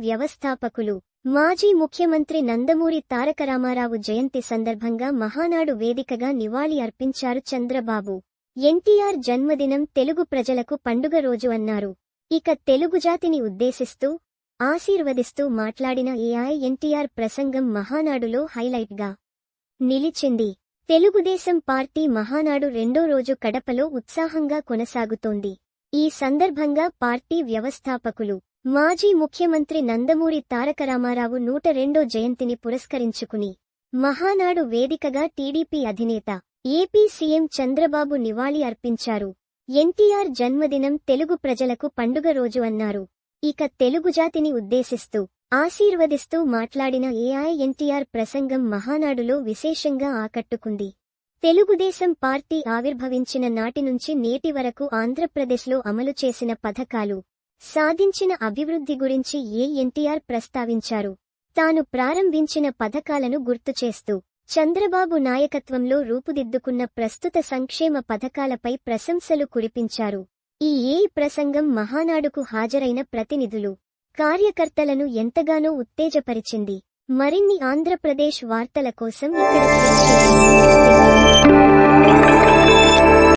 వ్యవస్థాపకులు. మాజీ ముఖ్యమంత్రి నందమూరి తారక రామారావు జయంతి సందర్భంగా మహానాడు వేదికగా నివాళి అర్పించారు చంద్రబాబు. ఎన్టీఆర్ జన్మదినం తెలుగు ప్రజలకు పండుగ రోజు అన్నారు. ఇక తెలుగు జాతిని ఉద్దేశిస్తూ ఆశీర్వదిస్తూ మాట్లాడిన ఏఐ ఎన్టీఆర్ ప్రసంగం మహానాడులో హైలైట్గా నిలిచింది. తెలుగుదేశం పార్టీ మహానాడు రెండో రోజు కడపలో ఉత్సాహంగా కొనసాగుతోంది. ఈ సందర్భంగా పార్టీ వ్యవస్థాపకులు మాజీ ముఖ్యమంత్రి నందమూరి తారక రామారావు నూట రెండో జయంతిని పురస్కరించుకుని మహానాడు వేదికగా టీడీపీ అధినేత ఏపీ సీఎం చంద్రబాబు నివాళి అర్పించారు. ఎన్టీఆర్ జన్మదినం తెలుగు ప్రజలకు పండుగ రోజు అన్నారు. ఇక తెలుగు జాతిని ఉద్దేశిస్తూ ఆశీర్వదిస్తూ మాట్లాడిన ఏఐ ఎన్టీఆర్ ప్రసంగం మహానాడులో విశేషంగా ఆకట్టుకుంది. తెలుగుదేశం పార్టీ ఆవిర్భవించిన నాటి నుంచి నేటి వరకు ఆంధ్రప్రదేశ్లో అమలు చేసిన పథకాలు సాధించిన అభివృద్ధి గురించి ఏ ఎన్టీఆర్ ప్రస్తావించారు? తాను ప్రారంభించిన పథకాలను గుర్తుచేస్తూ చంద్రబాబు నాయకత్వంలో రూపుదిద్దుకున్న ప్రస్తుత సంక్షేమ పథకాలపై ప్రశంసలు కురిపించారు. ఈ ఏ ప్రసంగం మహానాడుకు హాజరైన ప్రతినిధులు. కార్యకర్తలను ఎంతగానో ఉత్తేజపరిచింది. మరిన్ని ఆంధ్రప్రదేశ్ వార్తల కోసం ఇక్కడ